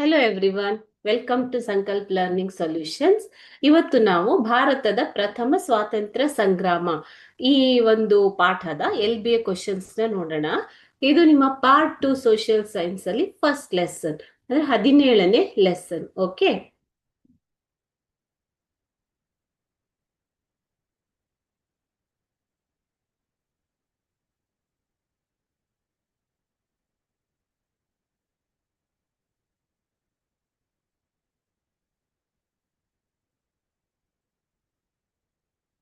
Hello everyone welcome to Sankalp learning solutions ಇವತ್ತು ನಾವು ಭಾರತದ ಪ್ರಥಮ ಸ್ವಾತಂತ್ರ್ಯ ಸಂಗ್ರಾಮ ಈ ಒಂದು ಪಾಠದ ಎಲ್ ಬಿ ಎ ಕ್ವಶನ್ಸ್ ನೋಡೋಣ. ಇದು ನಿಮ್ಮ ಪಾರ್ಟ್ ಟು ಸೋಷಿಯಲ್ ಸೈನ್ಸ್ ಅಲ್ಲಿ ಫಸ್ಟ್ ಲೆಸನ್ ಅಂದ್ರೆ ಹದಿನೇಳನೇ ಲೆಸನ್ ಓಕೆ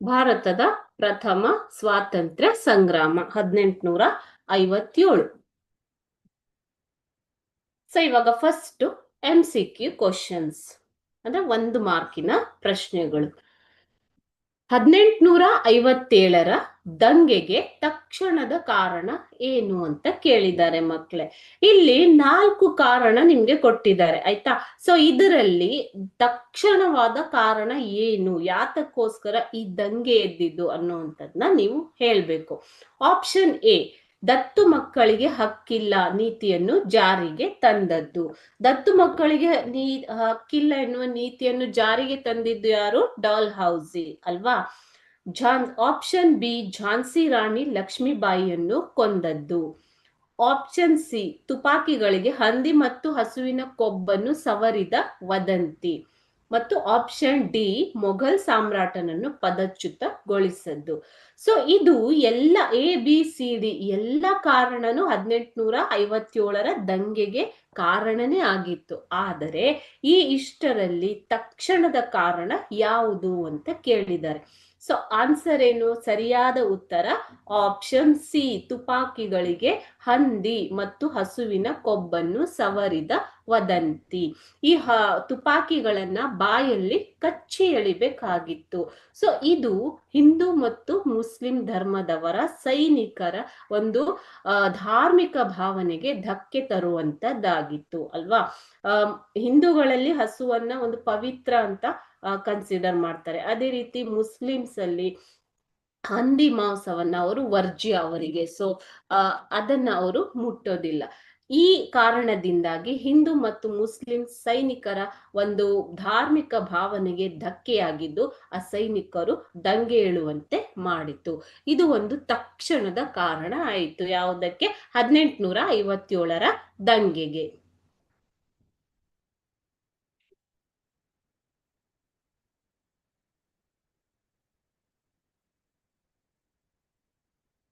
ಭಾರತದ ಪ್ರಥಮ ಸ್ವಾತಂತ್ರ್ಯ ಸಂಗ್ರಾಮ, ಹದಿನೆಂಟುನೂರ ಐವತ್ತೇಳು. ಸೊ ಇವಾಗ first M C Q questions ಅಂದ್ರೆ ಒಂದು ಮಾರ್ಕಿನ ಪ್ರಶ್ನೆಗಳು. ಹದಿನೆಂಟುನೂರ ಐವತ್ತೇಳರ ದಂಗೆಗೆ ತಕ್ಷಣದ ಕಾರಣ ಏನು ಅಂತ ಕೇಳಿದ್ದಾರೆ ಮಕ್ಕಳೇ. ಇಲ್ಲಿ ನಾಲ್ಕು ಕಾರಣ ನಿಮ್ಗೆ ಕೊಟ್ಟಿದ್ದಾರೆ, ಆಯ್ತಾ? ಸೊ ಇದರಲ್ಲಿ ತಕ್ಷಣವಾದ ಕಾರಣ ಏನು, ಯಾತಕ್ಕೋಸ್ಕರ ಈ ದಂಗೆ ಎದ್ದಿದ್ದು ಅನ್ನುವಂಥದ್ನ ನೀವು ಹೇಳ್ಬೇಕು. ಆಪ್ಷನ್ ಎ ದತ್ತು ಮಕ್ಕಳಿಗೆ ಹಕ್ಕಿಲ್ಲ ನೀತಿಯನ್ನು ಜಾರಿಗೆ ತಂದದ್ದು. ದತ್ತು ಮಕ್ಕಳಿಗೆ ನೀ, ಹಕ್ಕಿಲ್ಲ ಎನ್ನುವ ನೀತಿಯನ್ನು ಜಾರಿಗೆ ತಂದಿದ್ದು ಯಾರು? ಡಾಲ್ ಹೌಸಿ ಅಲ್ವಾ? ಝಾನ್ ಆಪ್ಷನ್ ಬಿ ಝಾನ್ಸಿ ರಾಣಿ ಲಕ್ಷ್ಮೀಬಾಯಿಯನ್ನು ಕೊಂದದ್ದು. ಆಪ್ಷನ್ ಸಿ, ತುಪಾಕಿಗಳಿಗೆ ಹಂದಿ ಮತ್ತು ಹಸುವಿನ ಕೊಬ್ಬನ್ನು ಸವರಿದ ವದಂತಿ. ಮತ್ತು ಆಪ್ಷನ್ ಡಿ ಮೊಘಲ್ ಸಾಮ್ರಾಟನನ್ನು ಪದಚ್ಯುತಗೊಳಿಸದ್ದು. ಸೊ ಇದು ಎಲ್ಲ ಎ ಬಿ ಸಿ ಡಿ ಎಲ್ಲ ಕಾರಣನು ಹದಿನೆಂಟುನೂರ ಐವತ್ತೇಳರ ದಂಗೆಗೆ ಕಾರಣನೇ ಆಗಿತ್ತು. ಆದರೆ ಈ ಇಷ್ಟರಲ್ಲಿ ತಕ್ಷಣದ ಕಾರಣ ಯಾವುದು ಅಂತ ಕೇಳಿದ್ದಾರೆ. ಸೊ ಆನ್ಸರ್ ಏನು? ಸರಿಯಾದ ಉತ್ತರ ಆಪ್ಷನ್ ಸಿ ತುಪಾಕಿಗಳಿಗೆ ಹಂದಿ ಮತ್ತು ಹಸುವಿನ ಕೊಬ್ಬನ್ನು ಸವರಿದ ವದಂತಿ. ಈ ಹ ತುಪಾಕಿಗಳನ್ನ ಬಾಯಲ್ಲಿ ಕಚ್ಚಿ ಎಳಿಬೇಕಾಗಿತ್ತು. ಸೊ, ಇದು ಹಿಂದೂ ಮತ್ತು ಮುಸ್ಲಿಂ ಧರ್ಮದವರ ಸೈನಿಕರ ಒಂದು ಧಾರ್ಮಿಕ ಭಾವನೆಗೆ ಧಕ್ಕೆ ತರುವಂತದ್ದಾಗಿತ್ತು, ಅಲ್ವಾ? ಹಿಂದೂಗಳಲ್ಲಿ ಹಸುವನ್ನ ಒಂದು ಪವಿತ್ರ ಅಂತ ಕನ್ಸಿಡರ್ ಮಾಡ್ತಾರೆ. ಅದೇ ರೀತಿ ಮುಸ್ಲಿಮ್ಸ್ ಅಲ್ಲಿ ಹಂದಿ ಮಾಂಸವನ್ನ ಅವರು ವರ್ಜಿ ಅವರಿಗೆ. ಸೊ ಅದನ್ನ ಅವರು ಮುಟ್ಟೋದಿಲ್ಲ. ಈ ಕಾರಣದಿಂದಾಗಿ ಹಿಂದೂ ಮತ್ತು ಮುಸ್ಲಿಂ ಸೈನಿಕರ ಒಂದು ಧಾರ್ಮಿಕ ಭಾವನೆಗೆ ಧಕ್ಕೆಯಾಗಿದ್ದು, ಆ ಸೈನಿಕರು ದಂಗೆ ಏಳುವಂತೆ ಮಾಡಿತು. ಇದು ಒಂದು ತಕ್ಷಣದ ಕಾರಣ ಆಯಿತು. ಯಾವುದಕ್ಕೆ? ಹದಿನೆಂಟುನೂರ ಐವತ್ತೇಳರ ದಂಗೆಗೆ.